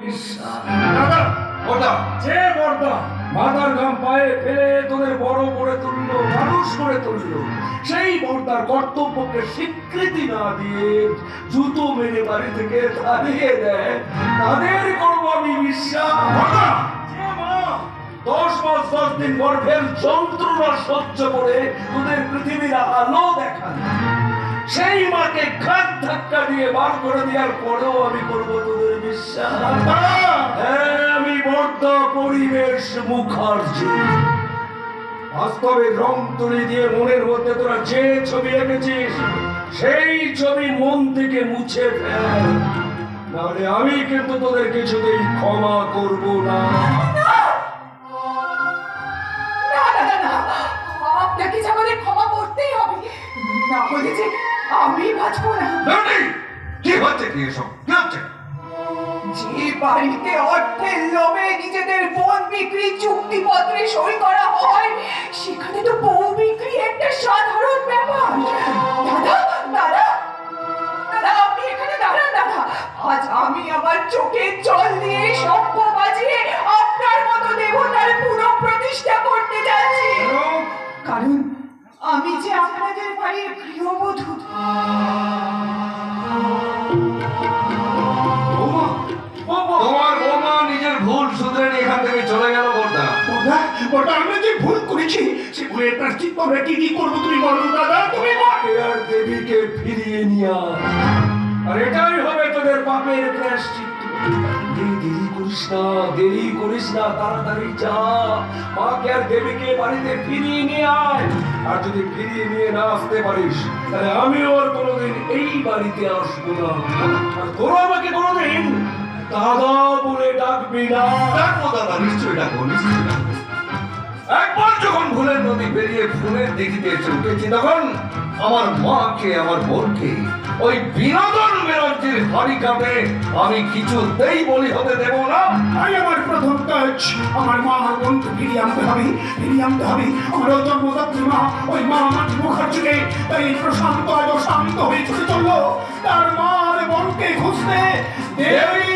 বিশ্বাস দাদা ওটা। যে বর্দা মাথার ঘাম পায়ে ফেলে তোদের বড় করে তুললো মানুষ করে তুললো সেই বর্দার কর্তব্যকে স্বীকৃতি না দিয়ে জুতো মেরে বাড়ি থেকে তাড়িয়ে দেয়। তাদের করব আমি বিশ্বাস। ওটা যে মা দশ মাস দশ দিন গর্ভের যন্ত্রণা সহ্য করে তোদের পৃথিবীর আলো দেখান সেই মাকে ঘাট ধাক্কা দিয়ে বার করে দেওয়ার পরেও আমি করব তোদের পরিবেশ মুখার্জি বাস্তবে রং তুলি দিয়ে মনের মধ্যে তোরা যে ছবি এঁকেছিস সেই ছবি মন থেকে মুছে ফেল। নাহলে আমি কিন্তু তোদের কিছুতেই ক্ষমা করব না। না না না না আপনাকে যে আমাদের ক্ষমা করতেই হবে না হলে যে আমি বাঁচবো না কি হচ্ছে কি এসব? বাড়িতে অর্থের লোভে নিজেদের বোন বিক্রি চুক্তিপত্রে সই করা হয়। সেখানে তো বউ বিক্রি একটা সাধারণ ব্যাপার। দাদা দাদা দাদা আপনি এখানে দাঁড়ান দাদা। আজ আমি আমার চোখের জল দিয়ে সভ্য বাজিয়ে আপনার মতো দেবতার পুনঃ প্রতিষ্ঠা করতে যাচ্ছি। কারণ আমি যে আপনাদের বাড়ির গৃহবধূ। এখান থেকে চলে গেল বর্দা ওটা ওটা আমরা যে ভুল করেছি সে ভুলের প্রাশ্চিত আমরা কি কি করব তুমি বলো দাদা তুমি আর দেবীকে ফিরিয়ে নিয়ে আর এটাই হবে তোদের পাপের প্রায়শ্চিত্ত। এই দেরি করিস না দেরি করিস না তাড়াতাড়ি যা। মাকে আর দেবীকে বাড়িতে ফিরিয়ে নিয়ে আয়। আর যদি ফিরিয়ে নিয়ে না আসতে পারিস তাহলে আমিও আর কোনোদিন এই বাড়িতে আসব না। আর তোরা আমাকে কোনোদিন দাদা বলে ডাকবি না। ডাকবো দাদা নিশ্চয়ই ডাকবো নিশ্চয়ই ডাকবো। একবার যখন ভুলের নদী পেরিয়ে ফুলের দিঘিতে এসে উঠেছি তখন আমার মাকে আমার বোনকে ওই বিনোদন বিরোধীর হাড়ি কাটে আমি কিছুতেই বলি হতে দেব না। তাই আমার প্রথম কাজ আমার মা আমার বোনকে ফিরিয়ে আনতে হবে ফিরিয়ে আনতে হবে। আমার ওই জন্মদাত্রী মা ওই মা আমার মুখার্জিকে তাই প্রশান্ত আজ শান্ত হয়ে ছুটে চলল। তার মা আর বোনকে খুঁজতে দেরি